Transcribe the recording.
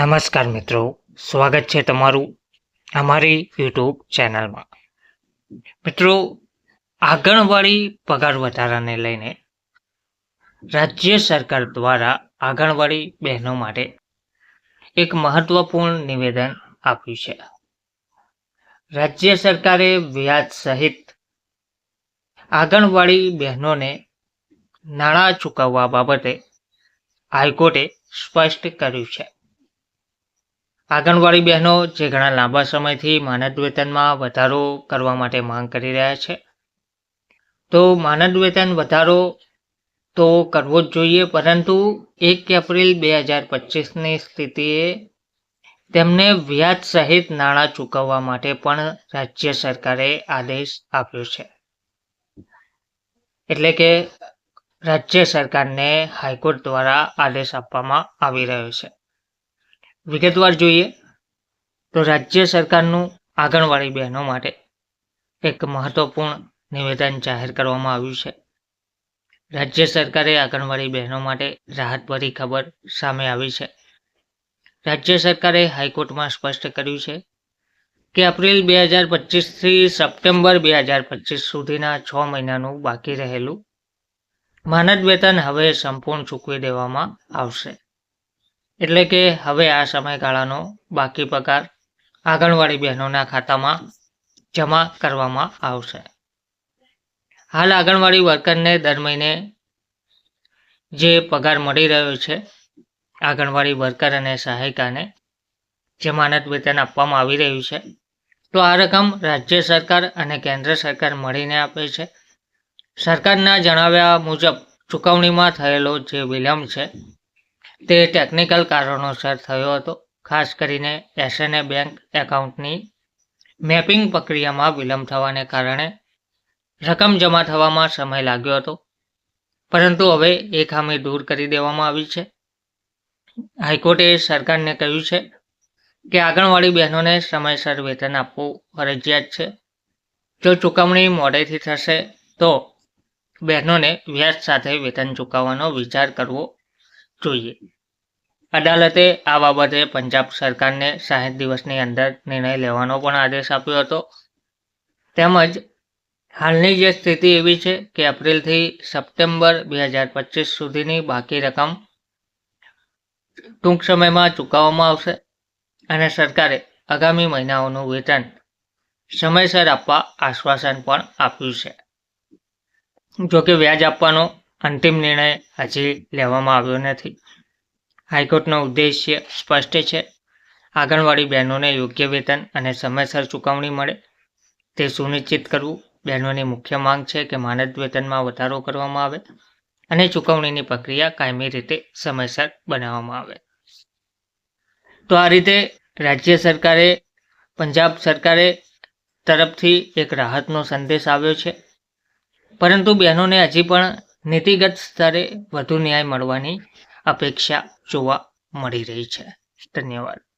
નમસ્કાર મિત્રો, સ્વાગત છે તમારું અમારી યુટ્યુબ ચેનલમાં. મિત્રો, આંગણવાડી પગાર વધારાને લઈને રાજ્ય સરકાર દ્વારા આંગણવાડી બહેનો માટે એક મહત્વપૂર્ણ નિવેદન આપ્યું છે. રાજ્ય સરકારે વ્યાજ સહિત આંગણવાડી બહેનોને નાણાં ચૂકવવા બાબતે હાઈકોર્ટે સ્પષ્ટ કર્યું છે. આંગણવાડી બહેનો જે ઘણા લાંબા સમયથી માનદ વેતનમાં વધારો કરવા માટે માંગ કરી રહ્યા છે. તો માનદ વેતન વધારો તો કરવો જ જોઈએ, પરંતુ એક એપ્રિલ બે હજાર પચીસની સ્થિતિએ તેમને વ્યાજ સહિત નાણાં ચૂકવવા માટે પણ રાજ્ય સરકારે આદેશ આપ્યો છે. એટલે કે રાજ્ય સરકારને હાઈકોર્ટ દ્વારા આદેશ આપવામાં આવી રહ્યો છે. વિગતવાર જોઈએ તો રાજ્ય સરકારનું આંગણવાડી બહેનો માટે એક મહત્વપૂર્ણ નિવેદન જાહેર કરવામાં આવ્યું છે. રાજ્ય સરકારે આંગણવાડી બહેનો માટે રાહતભરી ખબર સામે આવી છે. રાજ્ય સરકારે હાઈકોર્ટમાં સ્પષ્ટ કર્યું છે કે એપ્રિલ બે હજાર પચીસથી સપ્ટેમ્બર બે હજાર પચીસ સુધીના છ મહિનાનું બાકી રહેલું માનદ વેતન હવે સંપૂર્ણ ચૂકવી દેવામાં આવશે. એટલે કે હવે આ સમયગાળાનો બાકી પગાર આંગણવાડી બહેનોના ખાતામાં જમા કરવામાં આવશે. હાલ આંગણવાડી વર્કરને દર મહિને જે પગાર મળી રહ્યો છે, આંગણવાડી વર્કર અને સહાયિકાને જમાનત વેતન આપવામાં આવી રહ્યું છે, તો આ રકમ રાજ્ય સરકાર અને કેન્દ્ર સરકાર મળીને આપે છે. સરકારના જણાવ્યા મુજબ ચૂકવણીમાં થયેલો જે વિલંબ છે તે ટેકનિકલ કારણોસર થયો હતો. ખાસ કરીને એસએનએ બેંક એકાઉન્ટની મેપિંગ પ્રક્રિયામાં વિલંબ થવાને કારણે રકમ જમા થવામાં સમય લાગ્યો હતો. પરંતુ હવે એ ખામી દૂર કરી દેવામાં આવી છે. હાઈકોર્ટે સરકારને કહ્યું છે કે આંગણવાડી બહેનોને સમયસર વેતન આપવું ફરજિયાત છે. જો ચૂકવણી મોડેથી થશે તો બહેનોને વ્યાજ સાથે વેતન ચૂકવવાનો વિચાર કરવો જોઈએ. અદાલતે આ બાબતે પંજાબ સરકારને સાહીઠ દિવસની અંદર નિર્ણય લેવાનો પણ આદેશ આપ્યો હતો. તેમજ હાલની જે સ્થિતિ એવી છે કે એપ્રિલથી સપ્ટેમ્બર બે હજાર પચીસ સુધીની બાકી રકમ ટૂંક સમયમાં ચૂકવવામાં આવશે અને સરકારે આગામી મહિનાઓનું વેતન સમયસર આપવા આશ્વાસન પણ આપ્યું છે. જોકે વ્યાજ આપવાનો અંતિમ નિર્ણય હજી લેવામાં આવ્યો નથી. હાઈકોર્ટનો ઉદ્દેશ્ય સ્પષ્ટ છે. આંગણવાડી બહેનોને યોગ્ય વેતન અને સમયસર ચૂકવણી મળે. તે સુનિશ્ચિત કરવું બહેનોની મુખ્ય માંગ છે કે માનદ વેતનમાં વધારો કરવામાં આવે અને ચૂકવણીની પ્રક્રિયા કાયમી રીતે સમયસર બનાવવામાં આવે. તો આ રીતે રાજ્ય સરકારે, પંજાબ સરકારે તરફથી એક રાહતનો સંદેશ આવ્યો છે. પરંતુ બહેનોને હજી પણ નીતિગત સ્તરે વધુ ન્યાય મળવાની અપેક્ષા જોવા મળી રહી છે. ધન્યવાદ.